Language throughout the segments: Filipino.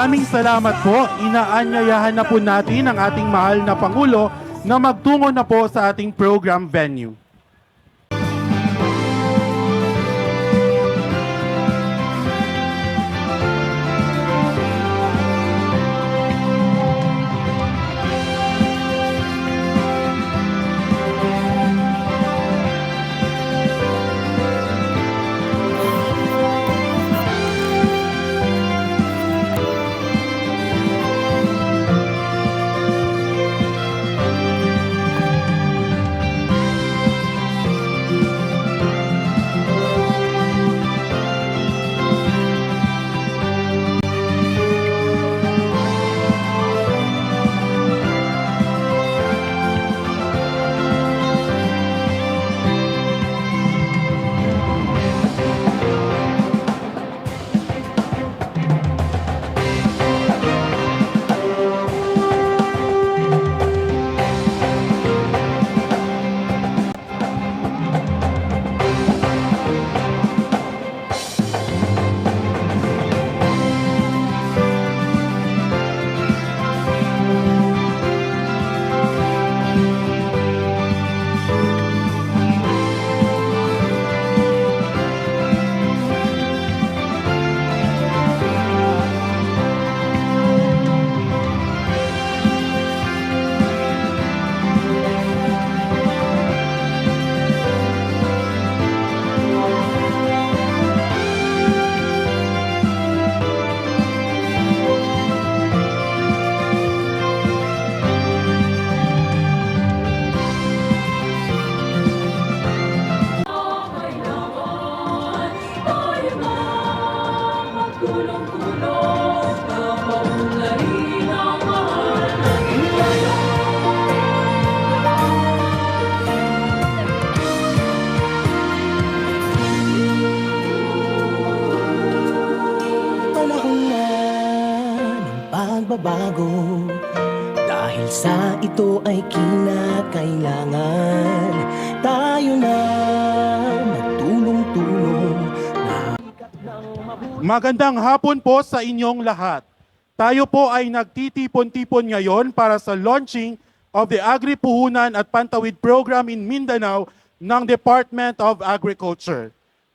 Maraming salamat po. Inaanyayahan na po natin ang ating mahal na Pangulo na magtungo na po sa ating program venue. Pagbabago. Dahil sa ito ay kinakailangan. Tayo na Magandang hapon po sa inyong lahat. Tayo po ay nagtitipon-tipon ngayon para sa launching of the Agri-Puhunan at Pantawid Program in Mindanao ng Department of Agriculture.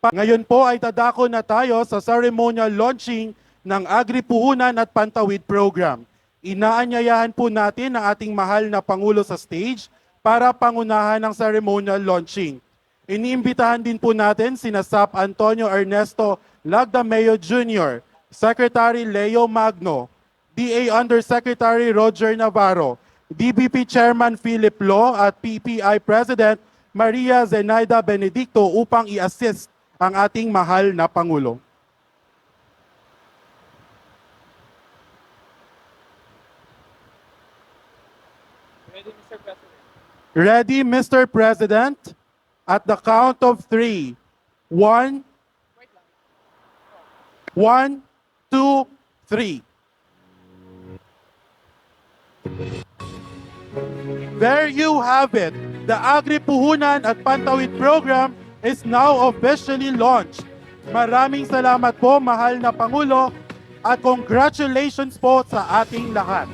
Ngayon po ay dadako na tayo sa ceremonial launching ng Agri-Puhunan at Pantawid Program. Inaanyayahan po natin ang ating mahal na Pangulo sa stage para pangunahan ng ceremonial launching. Iniimbitahan din po natin sina SAP Antonio Ernesto Lagdameo Jr., Secretary Leo Magno, DA Undersecretary Roger Navarro, DBP Chairman Philip Lo at PPI President Maria Zenaida Benedicto upang i-assist ang ating mahal na Pangulo. Ready, Mr. President? At the count of three. One, one, two, three. There you have it. The Agri-Puhunan at Pantawid program is now officially launched. Maraming salamat po, mahal na Pangulo, at congratulations po sa ating lahat.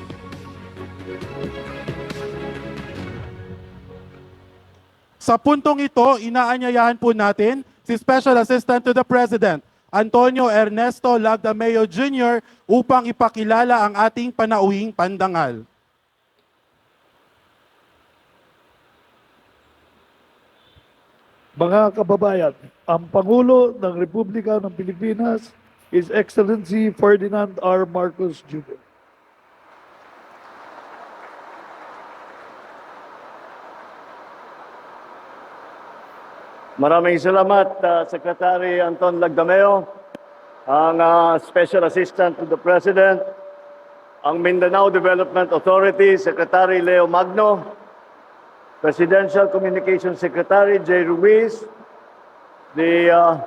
Sa puntong ito, inaanyayahan po natin si Special Assistant to the President, Antonio Ernesto Lagdameo Jr. upang ipakilala ang ating panauhing pandangal. Mga kababayan, ang Pangulo ng Republika ng Pilipinas is Excellency Ferdinand R. Marcos Jr. Maraming salamat, uh, Secretary Anton Lagdameo, ang uh, Special Assistant to the President, ang Mindanao Development Authority, Secretary Leo Magno, Presidential Communications Secretary Jay Ruiz, the uh,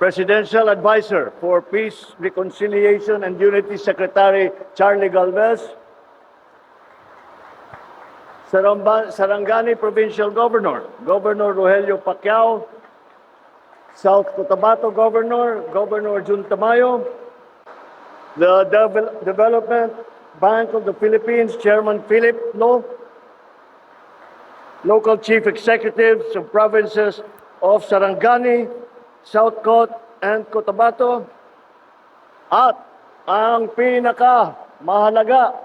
Presidential Advisor for Peace, Reconciliation and Unity Secretary Charlie Galvez, Sarangani Provincial Governor, Governor Rogelio Pacquiao, South Cotabato Governor, Governor Jun Tamayo, the Devel- Development Bank of the Philippines, Chairman Philip Lo, local chief executives of provinces of Sarangani, South Coast, and Cotabato, at ang pinaka mahalaga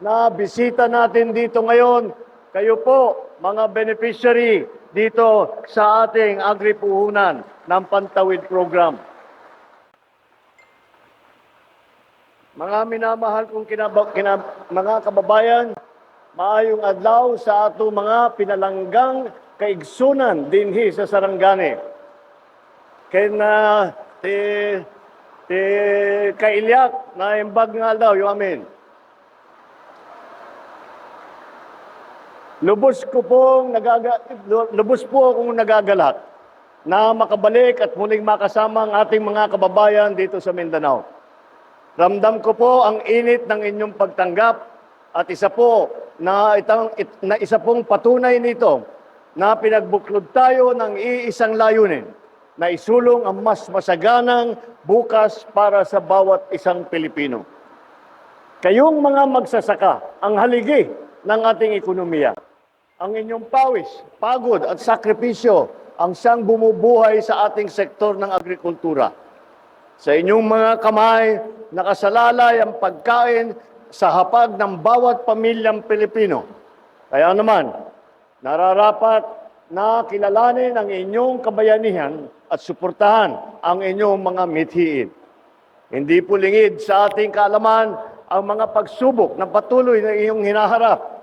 na bisita natin dito ngayon, kayo po, mga beneficiary dito sa ating agri-puhunan ng Pantawid Program. Mga minamahal kong kinaba, kina, mga kababayan, maayong adlaw sa ato mga pinalanggang kaigsunan dinhi sa Sarangani. Kay na ti, ti kailyak na imbag nga daw yung amin. Lubos ko pong nagaga, lubos po akong nagagalak na makabalik at muling makasama ang ating mga kababayan dito sa Mindanao. Ramdam ko po ang init ng inyong pagtanggap at isa po na, itang, it, na isa pong patunay nito na pinagbuklod tayo ng iisang layunin na isulong ang mas masaganang bukas para sa bawat isang Pilipino. Kayong mga magsasaka, ang haligi ng ating ekonomiya. Ang inyong pawis, pagod at sakripisyo ang siyang bumubuhay sa ating sektor ng agrikultura. Sa inyong mga kamay, nakasalalay ang pagkain sa hapag ng bawat pamilyang Pilipino. Kaya naman, nararapat na kilalanin ang inyong kabayanihan at suportahan ang inyong mga mithiin. Hindi po lingid sa ating kaalaman ang mga pagsubok na patuloy na iyong hinaharap.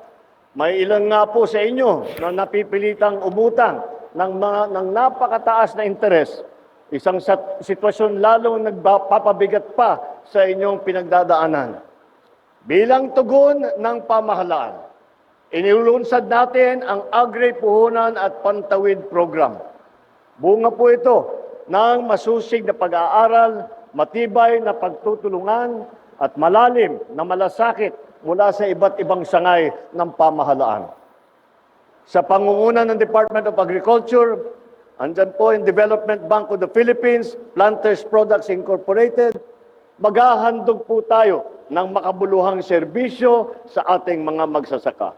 May ilan nga po sa inyo na napipilitang umutang ng, mga, ng napakataas na interes. Isang sitwasyon lalong nagpapabigat pa sa inyong pinagdadaanan. Bilang tugon ng pamahalaan, inilulunsad natin ang Agri-Puhunan at Pantawid Program. Bunga po ito ng masusig na pag-aaral, matibay na pagtutulungan at malalim na malasakit mula sa iba't ibang sangay ng pamahalaan. Sa pangunguna ng Department of Agriculture, andyan po yung Development Bank of the Philippines, Planters Products Incorporated, maghahandog po tayo ng makabuluhang serbisyo sa ating mga magsasaka.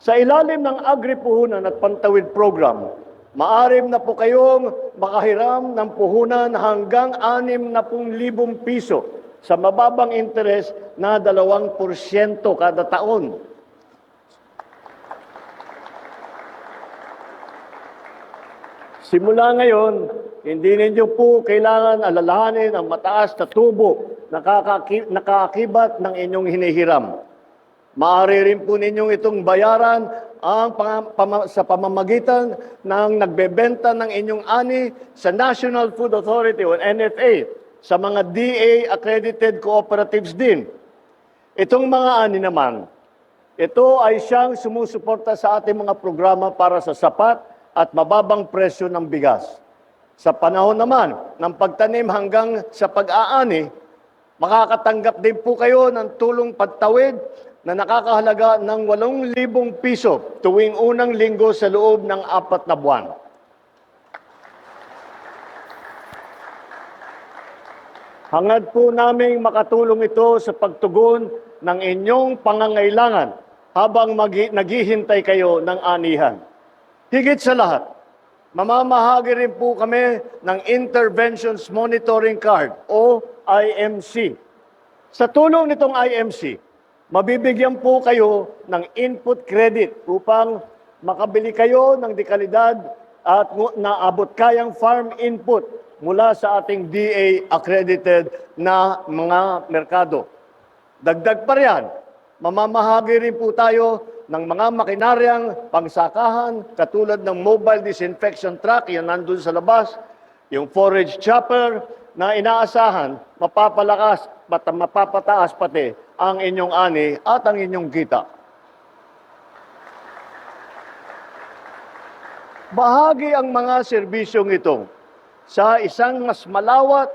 Sa ilalim ng Agri-Puhunan at Pantawid Program, maarim na po kayong makahiram ng puhunan hanggang 60,000 piso sa mababang interes na 2% kada taon. Simula ngayon, hindi ninyo po kailangan alalahanin ang mataas na tubo na kakaki- nakaakibat ng inyong hinihiram. Maaari rin po ninyong itong bayaran ang pang- pama- sa pamamagitan ng nagbebenta ng inyong ani sa National Food Authority o NFA sa mga DA-accredited cooperatives din. Itong mga ani naman, ito ay siyang sumusuporta sa ating mga programa para sa sapat at mababang presyo ng bigas. Sa panahon naman ng pagtanim hanggang sa pag-aani, makakatanggap din po kayo ng tulong pagtawid na nakakahalaga ng 8,000 piso tuwing unang linggo sa loob ng apat na buwan. Hangad po naming makatulong ito sa pagtugon ng inyong pangangailangan habang naghihintay kayo ng anihan. Higit sa lahat, mamamahagi rin po kami ng Interventions Monitoring Card o IMC. Sa tulong nitong IMC, mabibigyan po kayo ng input credit upang makabili kayo ng dekalidad at naabot kayang farm input mula sa ating DA accredited na mga merkado. Dagdag pa riyan, mamamahagi rin po tayo ng mga makinaryang pangsakahan katulad ng mobile disinfection truck, yan nandun sa labas, yung forage chopper na inaasahan, mapapalakas at mapapataas pati ang inyong ani at ang inyong kita. Bahagi ang mga serbisyong ito sa isang mas malawat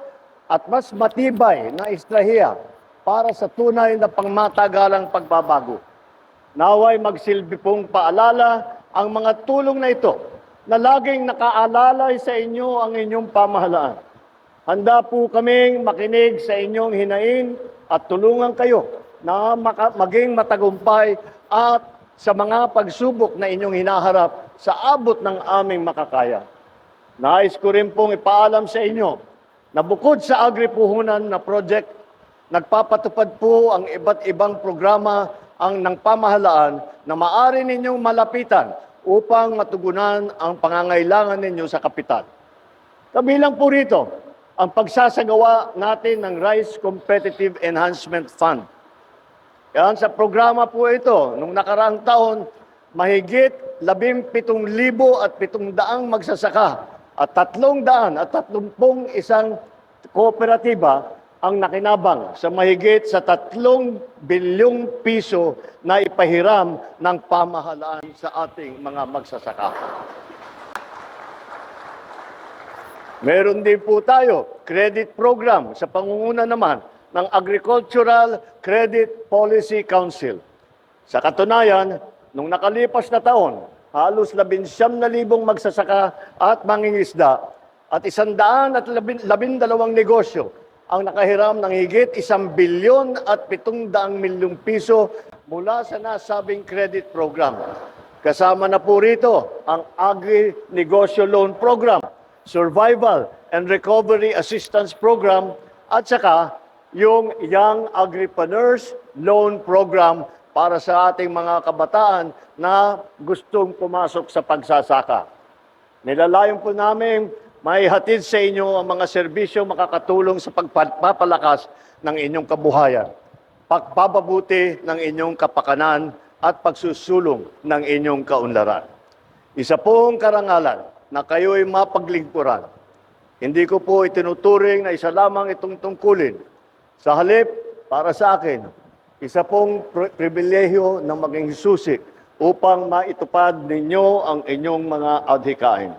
at mas matibay na estrahiya para sa tunay na pangmatagalang pagbabago. Naway magsilbi pong paalala ang mga tulong na ito na laging nakaalalay sa inyo ang inyong pamahalaan. Handa po kaming makinig sa inyong hinain at tulungan kayo na maging matagumpay at sa mga pagsubok na inyong hinaharap sa abot ng aming makakaya. Nais ko rin pong ipaalam sa inyo na bukod sa agri-puhunan na project, nagpapatupad po ang iba't ibang programa ang ng pamahalaan na maaari ninyong malapitan upang matugunan ang pangangailangan ninyo sa kapital. Kabilang po rito, ang pagsasagawa natin ng Rice Competitive Enhancement Fund. Yan, sa programa po ito, nung nakaraang taon, mahigit 17,000 at 700 magsasaka at 300 at 30 isang kooperatiba ang nakinabang sa mahigit sa 3 bilyong piso na ipahiram ng pamahalaan sa ating mga magsasaka. Meron din po tayo credit program sa pangunguna naman ng Agricultural Credit Policy Council. Sa katunayan, nung nakalipas na taon, halos labinsyam na libong magsasaka at mangingisda at isandaan at labin, labindalawang negosyo ang nakahiram ng higit isang bilyon at pitong daang milyong piso mula sa nasabing credit program. Kasama na po rito ang Agri-Negosyo Loan Program, Survival and Recovery Assistance Program, at saka yung Young Agripreneurs Loan Program para sa ating mga kabataan na gustong pumasok sa pagsasaka. Nilalayon po namin may hatid sa inyo ang mga serbisyo makakatulong sa pagpapalakas ng inyong kabuhayan, pagpapabuti ng inyong kapakanan at pagsusulong ng inyong kaunlaran. Isa pong karangalan na kayo'y mapaglingkuran. Hindi ko po itinuturing na isa lamang itong tungkulin. Sa halip, para sa akin, isa pong pri- pribilehyo na maging susi upang maitupad ninyo ang inyong mga adhikain.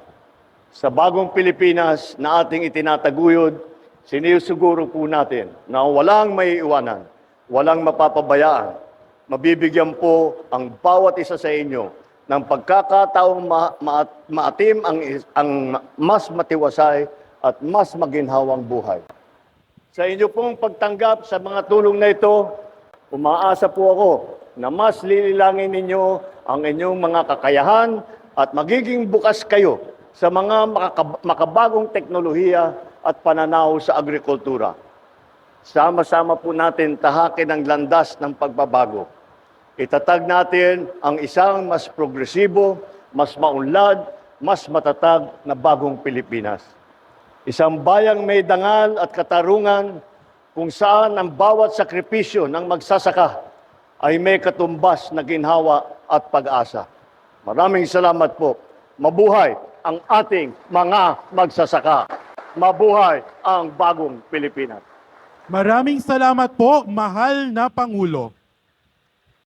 Sa bagong Pilipinas na ating itinataguyod, sinisiguro po natin na walang may iwanan, walang mapapabayaan. Mabibigyan po ang bawat isa sa inyo ng pagkakataong ma- ma- maatim ang, ang mas matiwasay at mas maginhawang buhay. Sa inyo pong pagtanggap sa mga tulong na ito, umaasa po ako na mas lililangin ninyo ang inyong mga kakayahan at magiging bukas kayo sa mga makabagong teknolohiya at pananaw sa agrikultura. Sama-sama po natin tahakin ang landas ng pagbabago. Itatag natin ang isang mas progresibo, mas maunlad, mas matatag na bagong Pilipinas. Isang bayang may dangal at katarungan kung saan ang bawat sakripisyo ng magsasaka ay may katumbas na ginhawa at pag-asa. Maraming salamat po. Mabuhay ang ating mga magsasaka. Mabuhay ang bagong Pilipinas. Maraming salamat po, mahal na Pangulo.